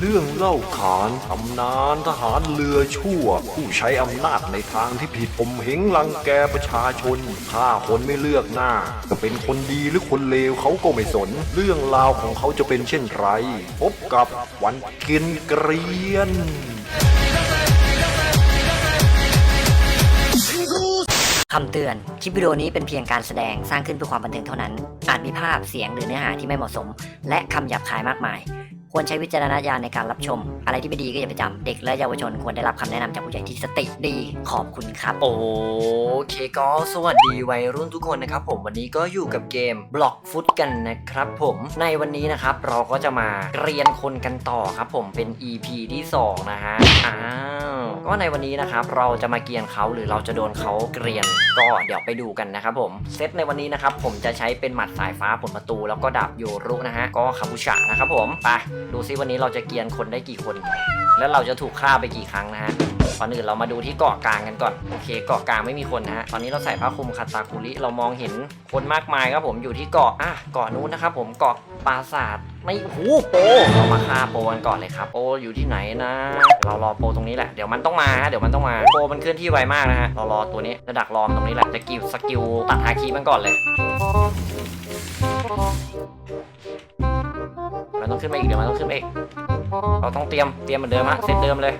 เรื่องเล่าขานตำนานทหารเรือชั่ว ผู้ใช้อำนาจในทางที่ผิดผมเหงรังแกประชาชนฆ่าคนไม่เลือกหน้า จะเป็นคนดีหรือคนเลวเขาก็ไม่สน เรื่องราวของเขาจะเป็นเช่นไร พบกับวันกินเกรียนคำเตือน คลิปวิดีโอนี้เป็นเพียงการแสดงสร้างขึ้นเพื่อความบันเทิงเท่านั้น อาจมีภาพเสียงหรือเนื้อหาที่ไม่เหมาะสม และคำหยาบคายมากมาย ควรใช้วิจารณญาณในการรับชม อะไรที่ไม่ดีก็อย่าไปจำเด็กและเยาวชนควรได้รับคำแนะนำจากผู้ใหญ่ที่สติดีขอบคุณครับ โอเคก็สวัสดีวัยรุ่นทุกคนนะครับผมวันนี้ก็อยู่กับเกม Block Foot กันนะครับผมในวันนี้นะครับเราก็จะมาเรียนคนกันต่อครับผมเป็น EP ที่2นะฮะอ้าวก็ในวันนี้นะครับเราจะมาเกรียนเขาหรือเราจะโดนเขาเกรียนก็เดี๋ยวไปดูกันนะครับผมเซตในวันนี้นะครับผมจะใช้เป็นหมัดสายฟ้าผลประตู แล้วก็ดาบโยรุนะฮะก็คาบูชานะครับผมไปดูซิวันนี้เราจะเกียนคนได้กี่คน แล้วเราจะถูกฆ่าไปกี่ครั้งนะฮะก่อนอื่นเรามาดูที่เกาะกลางกันก่อน โอเค เกาะกลางไม่มีคนนะฮะ ตอนนี้เราใส่ผ้าคลุมคาตาคุริ เรามองเห็นคนมากมายครับผม อยู่ที่เกาะ อะ เกาะนู้นนะครับผม เกาะปราสาทไม่หูโปเรามาฆ่าโปกันก่อนเลยครับ โปอยู่ที่ไหนนะ เรารอโปตรงนี้แหละ เดี๋ยวมันต้องมาฮะ เดี๋ยวมันต้องมา โปมันเคลื่อนที่ไวมากนะฮะ เรารอตัวนี้จะดักรอมตรงนี้แหละจะกิลสกิลตัดฮาคิมันก่อนเลย มันต้องขึ้นมาอีกเดี๋ยวมันต้องขึ้นมาอีกเราต้องเตรียมเตรียมเหมือนเดิมฮะเซตเดิมเลย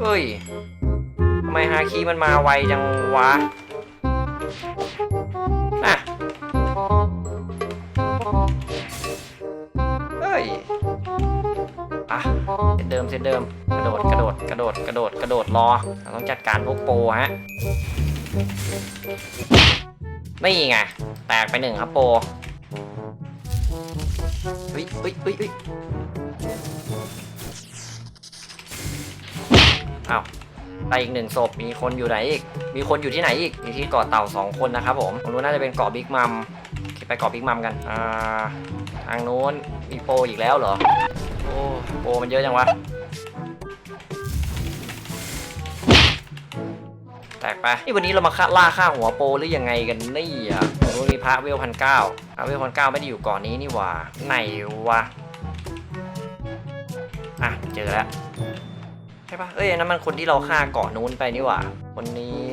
เฮ้ยทำไมฮาคีมันมาไวจังวะอะเฮ้ยอะเซตเดิมเซตเดิม ระโดดกระโดดกระโดดกระโดดกระโดดรอเราต้องจัดการพวกโปรฮะไม่ไงแตกไปหนึ่งครับโปรเฮ้ยเฮ้ยเฮ้ยเฮ้ยอ้าวไปอีกหนึ่งศพมีคนอยู่ไหนอีก มีคนอยู่ที่ไหนอีก มีที่เกาะเต่าสองคนนะครับผมผมรู้น่าจะเป็นเกาะบิ๊กมัมไปเกาะบิ๊กมัมกัน อ่า ทางนู้นมีโปรอีกแล้วเหรอ โอ้โปรมันเยอะจังวะ แตกไปนี่วันนี้เรามาล่าฆ่าหัวโปรหรือยังไงกันนี่อะมรู้มีพระเวลพันเก้าพระเวลพันเก้าไม่ได้อยู่ก่อนนี้นี่หว่าไหนวะอะเจอแล้วใช่ปะเอ้ยนั่นมันคนที่เราฆ่าเกาะนู้นไปนี่หว่าคนนี้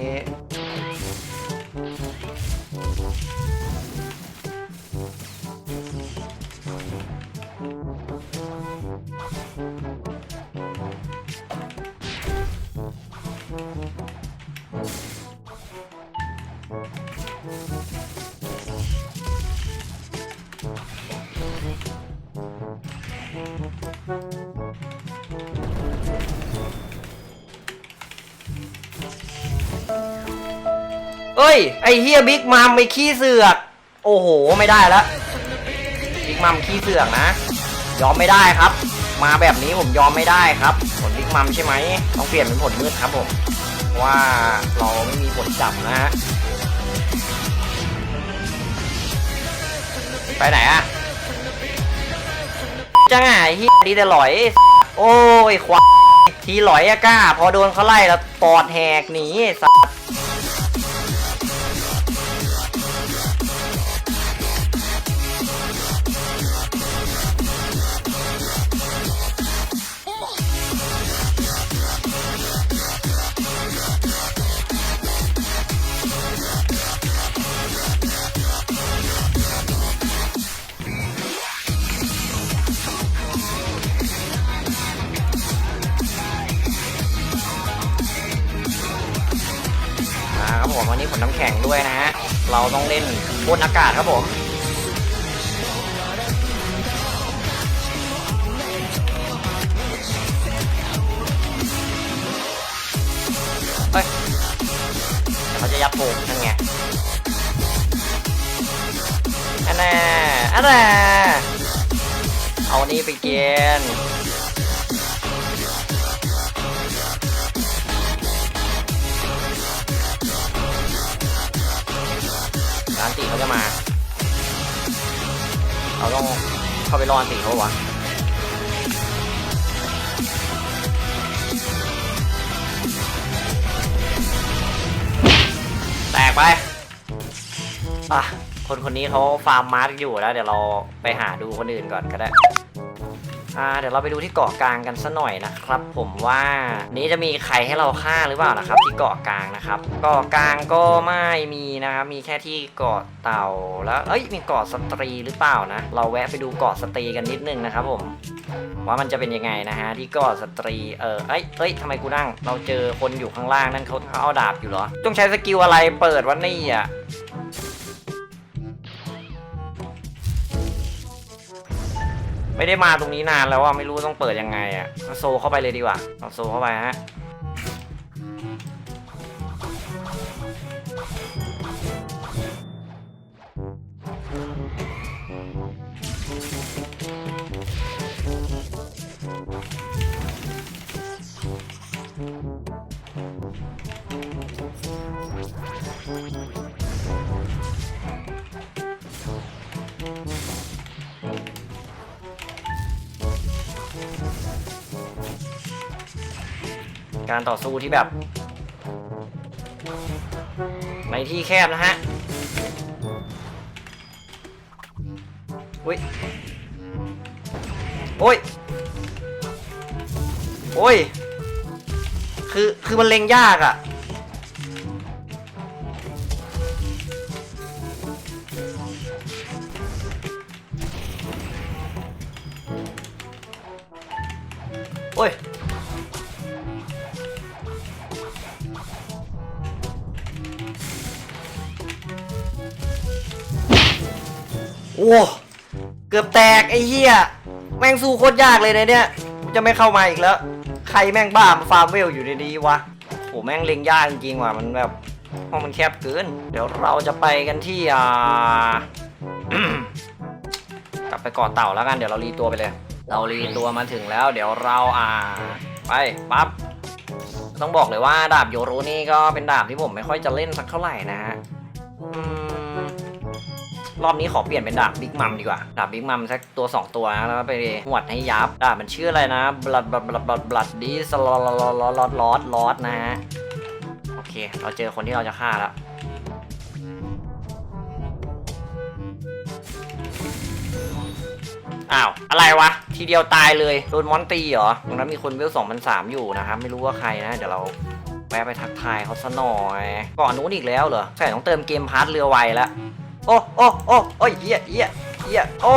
เอ้ย ไอเฮียบิ๊กมัมไอขี้เสือก โอ้โห ไม่ได้แล้วบิ๊กมัมขี้เสือกนะ ยอมไม่ได้ครับ มาแบบนี้ผมยอมไม่ได้ครับ ผลบิ๊กมัมใช่ไหมต้องเปลี่ยนเป็นผลมืดครับผมเพราะว่าเราไม่มีผลจับนะฮะ ไปไหนอะ จังไงเฮียดีแต่หลอย โอ้ยควายทีหลอยอะกล้า พอโดนเขาไล่แล้วปอดแหกหนีสัส ด้วยนะฮะ เราต้องเล่นบนอากาศครับผมเฮ้ยเขาจะยับโป่งนั่นไงอันน่ะอันน่ะเอานี่ไปเกณฑ์ เขาจะมา เราต้องเข้าไปรอนตีเขาวะแตกไปอะคนคนนี้เขาฟาร์มมาร์กอยู่แล้ว เดี๋ยวเราไปหาดูคนอื่นก่อนก็ได้าเดี๋ยวเราไปดูที่เกาะกลางกันสัหน่อยนะครับ ผมว่านี้จะมีใครให้เราฆ่าหรือเปล่านะครับ ที่เกาะกลางนะครับเกาะกลางก็ไม่มีนะครับมีแค่ที่เกาะเต่าแล้วเอ้ยมีเกาะสตรีหรือเปล่านะ เราแวะไปดูเกาะสตรีกันนิดนึงนะครับผมว่ามันจะเป็นยังไงนะฮะที่เกาะสตรีเออเอ้ยเอ้ยทำไมกูนั่ง เราเจอคนอยู่ข้างล่างนั่นเขาเขาเอาดาบอยู่เหรอต้องใช้สกิลอะไรเปิดวะนี่อะ ไม่ได้มาตรงนี้นานแล้วอะไม่รู้ต้องเปิดยังไงอะเอาโซเข้าไปเลยดีกว่าเอาโซเข้าไปฮะ การต่อสู้ที่แบบ ในที่แคบนะฮะ อุ้ย โอ้ย โอ้ย คือ คือมันเล็งยากอะ่ะ โอ้เกือบแตกไอ้เหี้ยแม่งสู้โคตรยากเลยนะเนี่ยจะไม่เข้ามาอีกแล้ว ใครแม่งบ้ามาฟาร์มเวลอยู่ในนี้วะโหแม่งเล็งยากจริงๆว่ะมันแบบห้องมันแคบเกิน เดี๋ยวเราจะไปกันที่อ่ากลับไปเกาะเต่าแล้วกันเดี๋ยวเรารีตัวไปเลย เรารีตัวมาถึงแล้ว เดี๋ยวเราอ่า ไปปั๊บต้องบอกเลยว่าดาบโยโรนี่ก็เป็นดาบที่ผมไม่ค่อยจะเล่นสักเท่าไหร่นะฮะ รอบนี้ขอเปลี่ยนเป็นดาบบิ๊กมัมดีกว่า ดาบบิ๊กมัมสักตัว 2 ตัวนะแล้วไปหวดให้ยับ ดาบมันชื่ออะไรนะบลัดบลัดบลัดบลัดบลัดดีสลอลลอลลอดลอดลอดนะฮะ โอเค เราเจอคนที่เราจะฆ่าแล้วอ้าว อะไรวะ ทีเดียวตายเลยโดนมอนตีเหรอ ตรงนั้นมีคนเวลสองพันสามอยู่นะครับ ไม่รู้ว่าใครนะ เดี๋ยวเราแวะไปทักทายเขาซะหน่อย ก่อนนู้นอีกแล้วเหรอใช่ต้องเติมเกมพาร์ทเรือไวแล้ว โอ้โอ้โอ้โอ้ยเหี้ยเหี้ยเหี้ยโอ้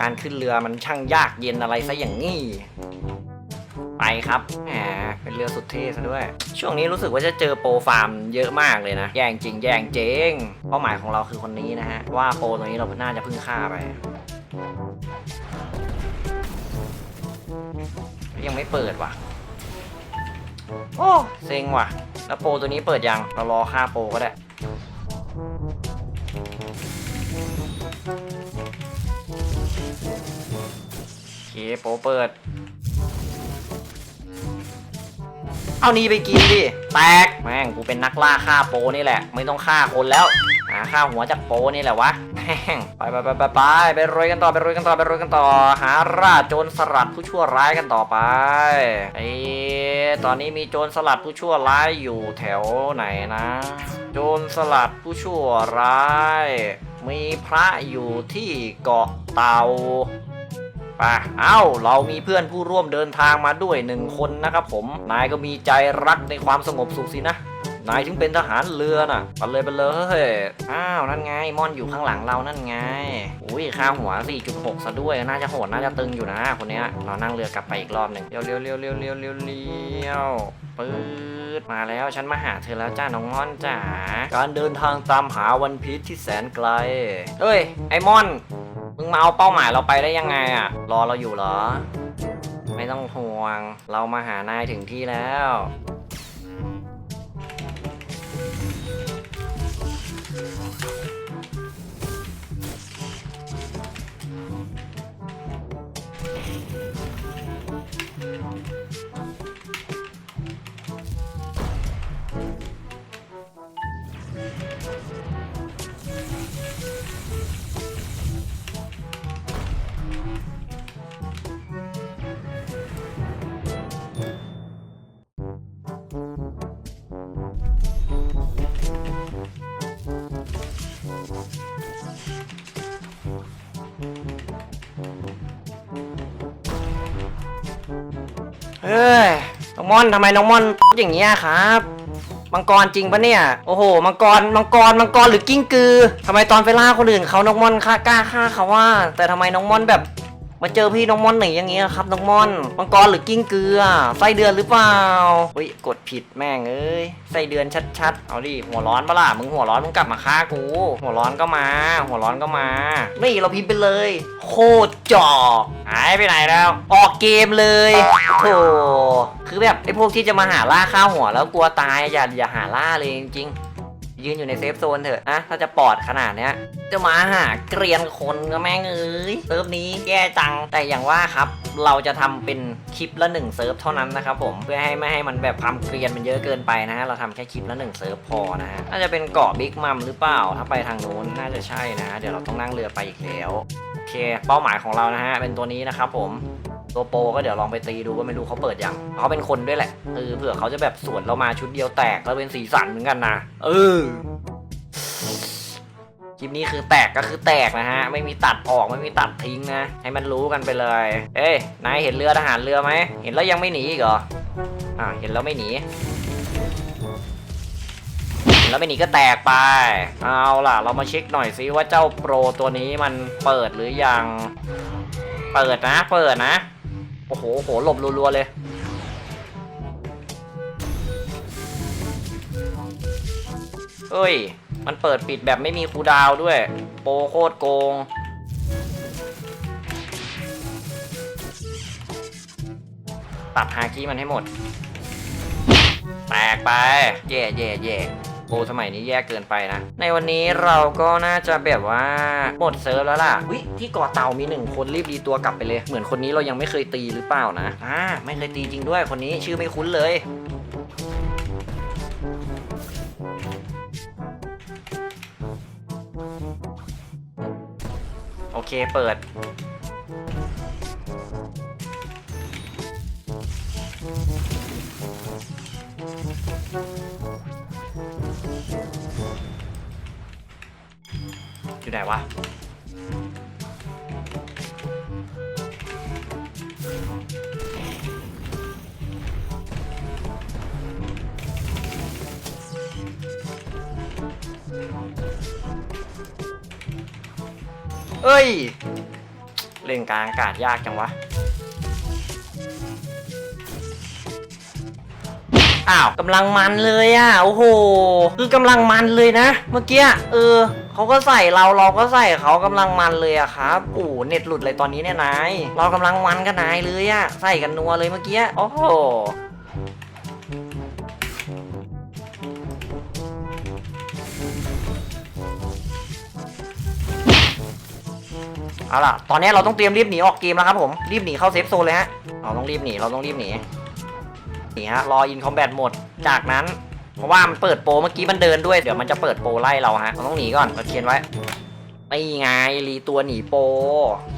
การขึ้นเรือมันช่างยากเย็นอะไรซะอย่างงี้ไปครับแหมเป็นเรือสุดเท่ซะด้วย ช่วงนี้รู้สึกว่าจะเจอโปรฟาร์มเยอะมากเลยนะ แย่งจริง แย่งเจงเป้าหมายของเราคือคนนี้นะฮะ ว่าโปรตัวนี้เราน่าจะพิ่งฆ่าไป ยังไม่เปิดว่ะ โอ้ เซ็งว่ะ แล้วโปรตัวนี้เปิดยัง เรารอฆ่าโปรก็ได้ โอเคโปเปิด เอานี่ไปกินดิ แตก แม่งกูเป็นนักล่าฆ่าโปนี่แหละ ไม่ต้องฆ่าคนแล้ว หาฆ่าหัวจากโปนี่แหละวะแม่งไปไปไปไปไปไปรวยกันต่อไปรวยกันต่อไปรวยกันต่อ หาราชโจรสลัดผู้ชั่วร้ายกันต่อไปไอตอนนี้มีโจรสลัดผู้ชั่วร้ายอยู่แถวไหนนะ โจรสลัดผู้ชั่วร้ายมีพระอยู่ที่เกาะเตา ไปเอ้า เรามีเพื่อนผู้ร่วมเดินทางมาด้วยหนึ่งคนนะครับผม นายก็มีใจรักในความสงบสุขสินะ นายถึงเป็นทหารเรือน่ะไปเลยไปเลย อ้าว นั่นไง มอนอยู่ข้างหลังเรานั่นไง อุ้ยค่าหัว 4.6 ซะด้วย น่าจะโหด น่าจะตึงอยู่นะ คนเนี้ย เรานั่งเรือกลับไปอีกรอบหนึ่งเร็วเร็วเร็วเร็วเร็วเร็วเร็วปื๊ดมาแล้วฉันมาหาเธอแล้วจ้าน้องม่อนจ๋า การเดินทางตามหาวันพีชที่แสนไกลเฮ้ย ไอ้มอน มึงมาเอาเป้าหมายเราไปได้ยังไงอะ รอเราอยู่เหรอ ไม่ต้องห่วง เรามาหานายถึงที่แล้ว อ้ยน้องม่อนทำไมน้องม่อนอย่างเงี้ยครับมังกรจริงปะเนี่ย โอ้โห มังกร มังกร มังกรหรือกิ้งกือ ทำไมตอนไปล่าคนอื่นเขาน้องม่อนฆ่ากล้าฆ่าเขาว่า แต่ทำไมน้องม่อนแบบ มาเจอพี่น้องมอนหนอย่างเงี้ยครับน้องมอนมังกรหรือกิ้งกืออะไส้เดือนหรือเปล่าเฮ้ยกดผิดแม่งเอ้ยไส้เดือนชัดๆ เอาดิหัวร้อนปะล่ะมึงหัวร้อนมึงกลับมาฆ่ากู หัวร้อนก็มา หัวร้อนก็มานี่เราพิมพ์ไปเลย โคตรจอกหายไปไหนแล้ว ออกเกมเลยโธ่คือแบบไอ้พวกที่จะมาหาล่าข้าวหัวแล้วกลัวตายอย่าอย่าหาล่าเลยจริงๆ ยืนอยู่ในเซฟโซนเถอะนะถ้าจะปอดขนาดเนี้ย จะมาหาเกรียนคนก็แม่งเอ้ยเซิร์ฟนี้แย่จังแต่อย่างว่าครับเราจะทำเป็นคลิปละหนึ่งเซิร์ฟเท่านั้นนะครับผมเพื่อให้ไม่ให้มันแบบความเกรียนมันเยอะเกินไปนะฮะเราทำแค่คลิปละหนึ่งเซิร์ฟพอนะฮะน่าจะเป็นเกาะบิ๊กมัมหรือเปล่าถ้าไปทางนู้นน่าจะใช่นะ เดี๋ยวเราต้องนั่งเรือไปอีกแล้วโอเคเป้าหมายของเรานะฮะเป็นตัวนี้นะครับผม ตัวโปรก็เดี๋ยวลองไปตีดูว่าไม่รู้เขาเปิดยังเขาเป็นคนด้วยแหละเออเผื่อเขาจะแบบสวนเรามาชุดเดียวแตกแล้วเป็นสีสันเหมือนกันนะเออคลิปนี้คือแตกก็คือแตกนะฮะ ไม่มีตัดออกไม่มีตัดทิ้งนะ ให้มันรู้กันไปเลย เอ้ยนายเห็นเรือทหารเรือไหมเห็นแล้วยังไม่หนีอีกเหรออ่าเห็นแล้วไม่หนีเห็นแล้วไม่หนีก็แตกไป เอาล่ะ เรามาเช็คหน่อยซิว่าเจ้าโปรตัวนี้มันเปิดหรือยัง เปิดนะ เปิดนะ โอ้โหโอ้โหหลบรัวๆเลย เฮ้ย มันเปิดปิดแบบไม่มีคูดาวด้วย โปโคตรโกง ตัดฮากี้มันให้หมด แตกไปแย่แย่แย่ โปรสมัยนี้แย่เกินไปนะ ในวันนี้เราก็น่าจะแบบว่าหมดเซิร์ฟแล้วล่ะวิที่เกาะเต่ามีหนึ่งคนรีบดีตัวกลับไปเลย เหมือนคนนี้เรายังไม่เคยตีหรือเปล่านะอ่าไม่เคยตีจริงด้วยคนนี้ชื่อไม่คุ้นเลยโอเคเปิด อยู่ไหนวะ เอ้ย เล่นกลางอากาศยากจังวะ อ้าวกำลังมันเลยอะ โอ้โห คือกำลังมันเลยนะ เมื่อกี้ เออ เขาก็ใส่เราเราก็ใส่เขากำลังมันเลยอะครับโอ้โหเน็ตหลุดเลยตอนนี้เนี่ยนายเรากำลังมันกันนายเลยอะใส่กันนัวเลยเมื่อกี้โอ้โหเอาล่ะ ตอนนี้เราต้องเตรียมรีบหนีออกเกมแล้วครับผม รีบหนีเข้าเซฟโซนเลยฮะ เราต้องรีบหนี เราต้องรีบหนีหนีฮะ รออินคอมแบทหมด จากนั้น เพราะว่ามันเปิดโปรเมื่อกี้มันเดินด้วย เดี๋ยวมันจะเปิดโปรไล่เราฮะเราต้องหนีก่อนเราเขียนไว้ไม่ไงรีตัวหนีโปร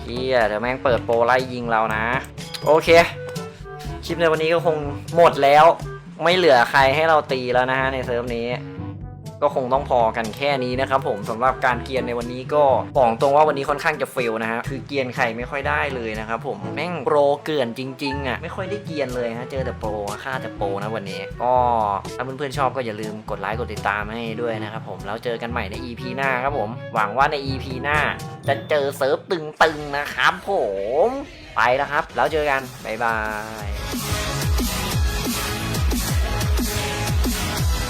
เฮียเดี๋ยวแม่งเปิดโปรไล่ยิงเรานะ โอเค คลิปในวันนี้ก็คงหมดแล้ว ไม่เหลือใครให้เราตีแล้วนะฮะในเซิร์ฟนี้ ก็คงต้องพอกันแค่นี้นะครับผมสำหรับการเกียนในวันนี้ก็บอกตรงว่าวันนี้ค่อนข้างจะเฟลนะฮะคือเกียนใครไม่ค่อยได้เลยนะครับผมแม่งโปรเกลื่อนจริงๆอะไม่ค่อยได้เกียนเลยฮะเจอแต่โปรฆ่าแต่โปรนะวันนี้ ก็ถ้าเพื่อนๆชอบก็อย่าลืมกดไลค์กดติดตามให้ด้วยนะครับผมแล้วเจอกันใหม่ใน EP หน้าครับผมหวังว่าใน EP หน้า จะเจอเซิร์ฟตึงๆนะครับผมไปแล้วครับ แล้วเจอกัน บ๊ายบาย